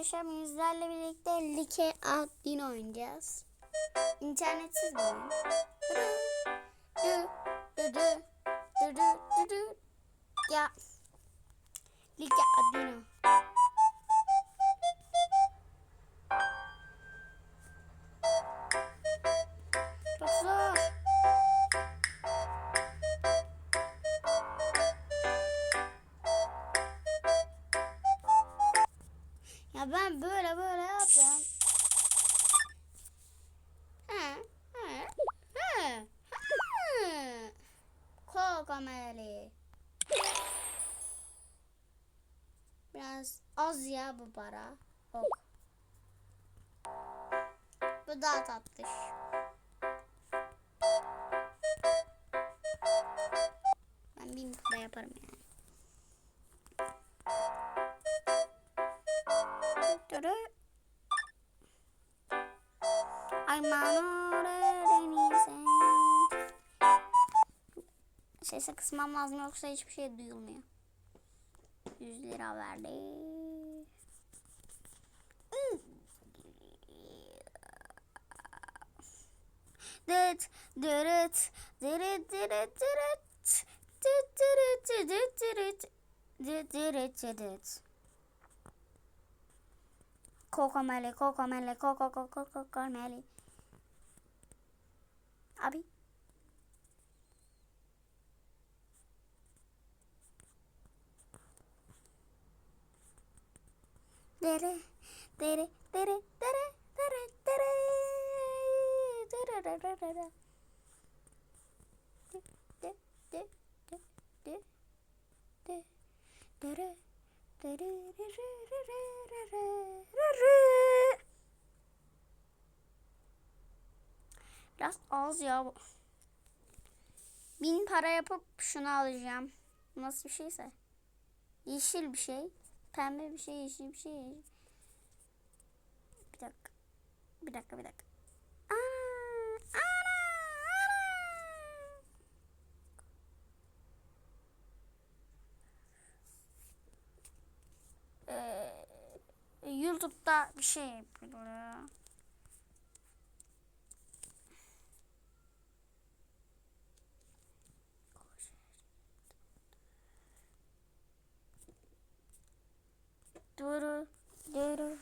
arkadaşlar yüzlerle birlikte Like Adlin oynayacağız. İnternetsiz bir oyun. Ya Like Adlin Kokomeli. Biraz az ya bu para. Ok. Bu daha tatlış. Ben bin para yaparım yani. Dürü. Ay manore denize. Sesi kısmam lazım yoksa hiçbir şey duyulmuyor. 100 lira verdi. Dıt dırıt dırıt dırıt dırıt dıt dırıt dırıt dırıt dıt dırıt dırıt Kokomeli, kokomeli, koko koko kokomeli. Abi. Dere, dere, dere, dere, dere, dere, dere, dere, dere, dere. De, de, de, de, de, de, dere, dere, re, re, re, re, re, re, re. Biraz az ya. Bin para yapıp şunu alacağım. Nasıl bir şeyse. Yeşil bir şey. Pembe bir şey, yeşil bir şey. Bir dakika. Bir dakika, bir dakika. Aa, ana, ana. Ee, YouTube'da bir şey yapılıyor. Duru duru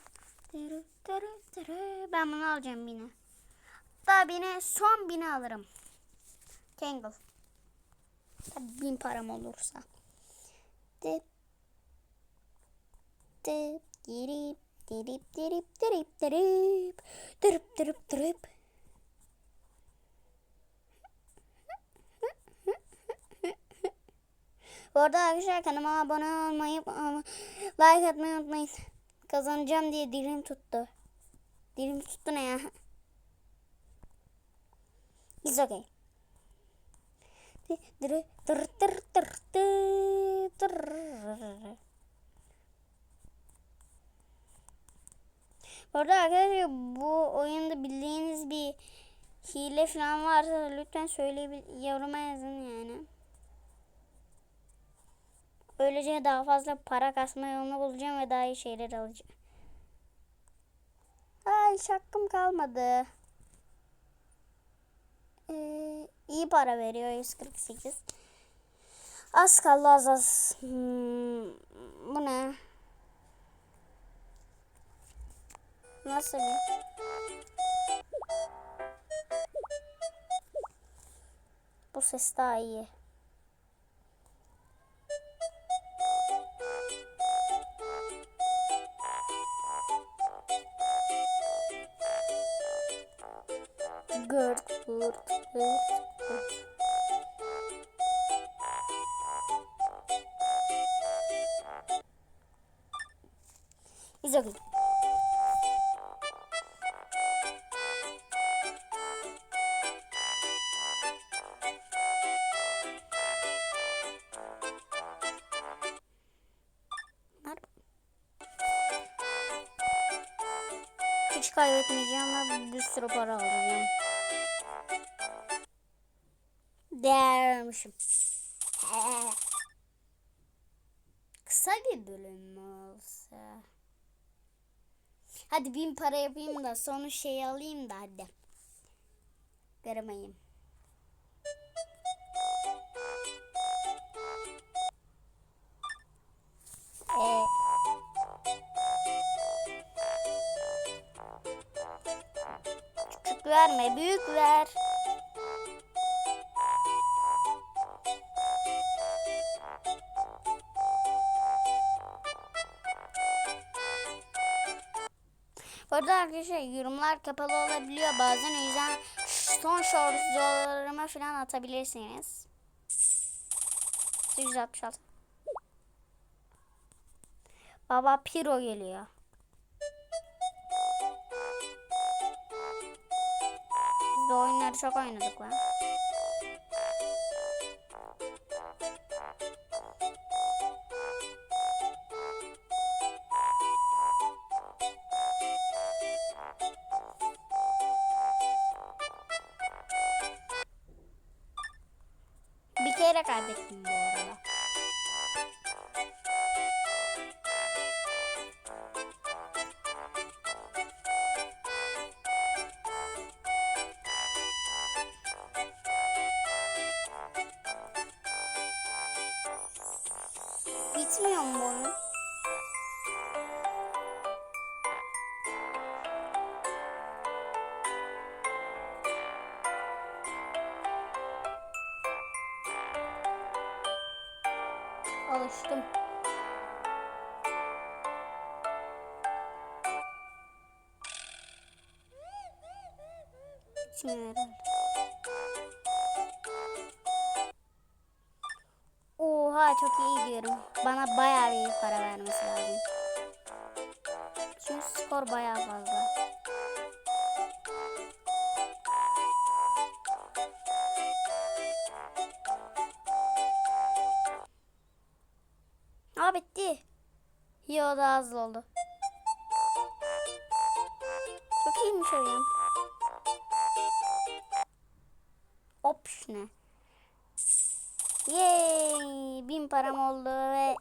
duru duru duru. Ben bunu alacağım yine. Hatta bine son bine alırım. Tangle. Tabii bin param olursa. Dip. Dip. Dirip dirip dirip dirip dirip. Dirip dirip dirip. Bu arada arkadaşlar kanalıma abone olmayı, like atmayı unutmayın. Kazanacağım diye dilim tuttu. Dilim tuttu ne ya? It's okay. Bu arada arkadaşlar bu oyunda bildiğiniz bir hile falan varsa lütfen söyleyin yoruma yazın yani. Böylece daha fazla para kasma yolunu bulacağım ve daha iyi şeyler alacağım. Ay hiç kalmadı. Ee, iyi para veriyor 148. Az kaldı az az. Hmm, bu ne? Nasıl bir? Bu ses daha iyi. Vur. Vur. İzle kızım. Hiç kaybetmeyeceğim ve bir sürü para alacağım. Değermişim. Kısa bir bölüm mü olsa? Hadi bin para yapayım da sonu şey alayım da hadi. Kırmayayım. Ee, küçük verme, büyük ver. Arada arkadaşlar yorumlar kapalı olabiliyor bazen o yüzden son shortslarıma falan atabilirsiniz. 166 Baba Piro geliyor. Biz bu oyunları çok oynadık lan. Kere Herhalde. Oha çok iyi gidiyorum. Bana bayağı bir para vermesi lazım. Çünkü skor bayağı fazla. Aa bitti. Yo daha hızlı oldu. Çok iyiymiş oyun. Ops ne? Yay! Bin param oldu ve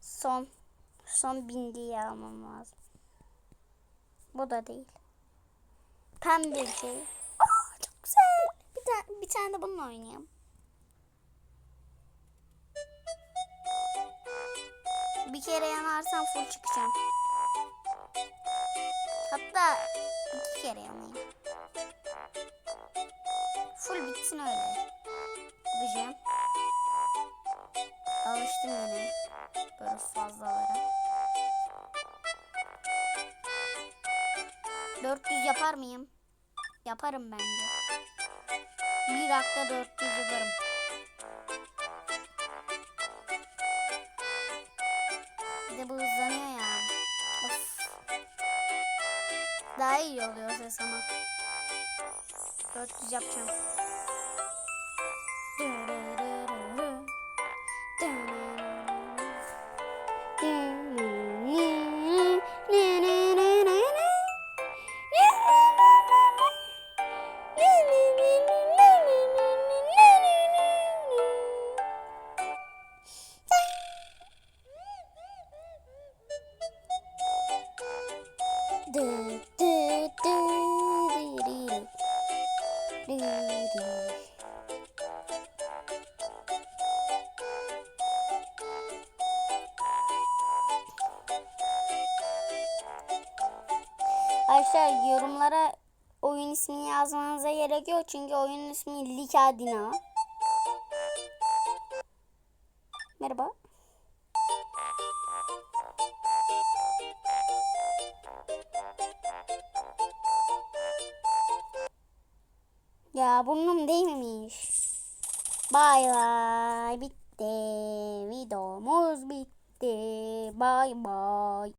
son son bin diye almam lazım. Bu da değil. Pembe bir şey. Aa, çok güzel. Bir, tane bir tane de bununla oynayayım. Bir kere yanarsam full çıkacağım. Hatta iki kere yanayım. Full bitsin öyle. Gideceğim. Alıştım yine. Böyle fazlalara. 400 yapar mıyım? Yaparım bence. Bir dakika 400 yaparım. Daha iyi oluyor ses ama. 400 yapacağım. Arkadaşlar yorumlara oyun ismini yazmanıza gerek yok çünkü oyunun ismi Likadina. Merhaba. Ya burnum değmemiş. Bay bay bitti. Videomuz bitti. Bay bay.